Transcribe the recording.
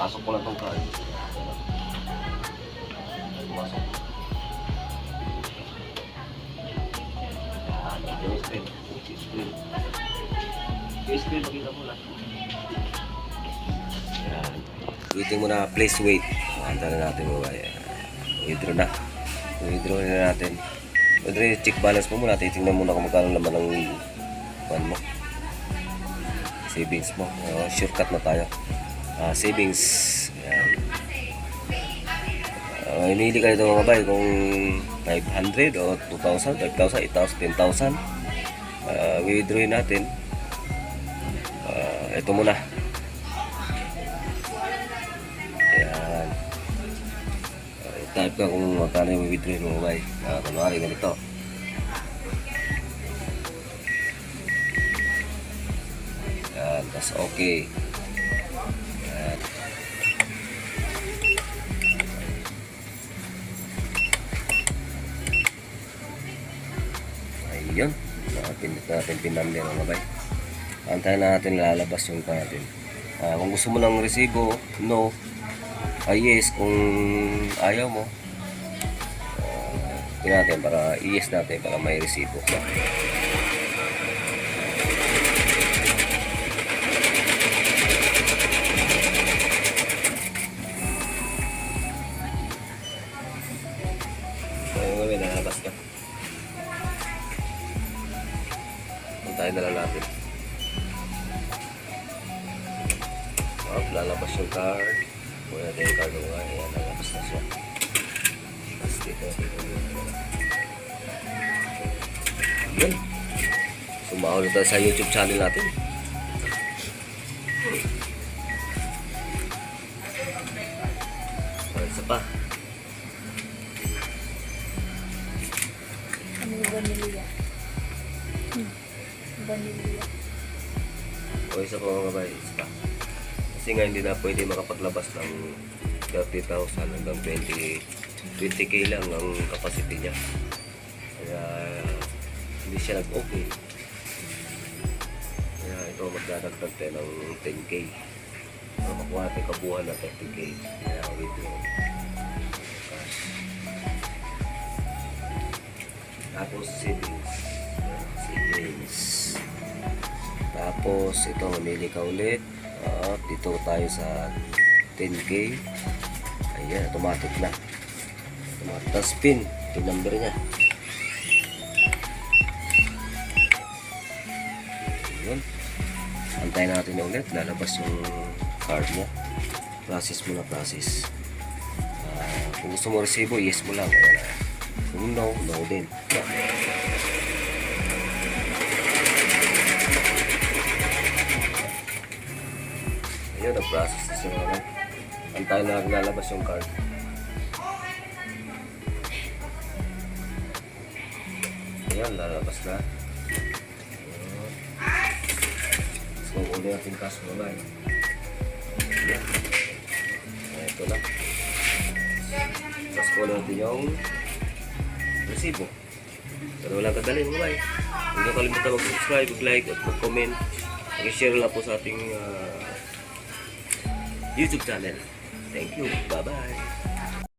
Pasok ko lang tong card. Pasok. Yan, mo lang. Yan. Waiting mo na place wait. Makanta na natin mo ba? Withdraw na. Withdraw na natin. Withdraw check balance mo muna. Titingnan muna kung magkano naman ang pan mo. Savings mo. Uh, shortcut na tayo. Ah, savings. Yan. Uh, hinili ka nito mga bay kung 500 o 2,000, 5,000, 8,000, 10,000. Uh, withdraw natin. Ah, ito muna. Ayan. Uh, type ka kung magkano yung withdraw mo bay. Uh, kunwari ganito. Yan, tas okay. Ayun. Nakapindot natin pinamili mga bay. Antayin natin lalabas yung natin. Ah, kung gusto mo ng resibo, no. Ah, yes. Kung ayaw mo, tingnan natin para i-yes natin para may resibo. Ka. Puntahin na lang natin. Oh, lalabas yung card. Kuha natin yung card nga. Ayan, lalabas na siya. Tapos dito. Yun. Sumahol na tayo sa YouTube channel natin. Oh, isa pa. Ano yung vanilla? Vanilla. O isa pa mga kabay, isa. Kasi nga hindi na pwede makapaglabas ng 30,000 hanggang 20, 20k lang ang capacity niya. Kaya hindi siya nag-okay. Kaya ito magdadagdag tayo ng 10k. Para makuha natin kabuhan na 30k. Kaya wait yun. Tapos savings. Savings. Tapos ito mamili ka ulit. At dito tayo sa 10k. Ayan, automatic na. Automatic. Tapos pin. Pin number niya. Yun. Antayin natin na ulit. Lalabas yung card niya. Process mo na process. Ah, kung gusto mo resibo, yes mo lang. Na. Kung no, no din. Na-process na siya naman. Antayin na lalabas yung card. Ayun, lalabas na. Ayun. So, uli natin cash mo na. Ayan. Ito na. Tapos kuha natin yung resibo. Pero walang kadali mo ba Huwag niyo kalimutan mag-subscribe, mag-like at mag-comment. Mag-share lang po sa ating ah, YouTube channel. Thank you. Bye-bye.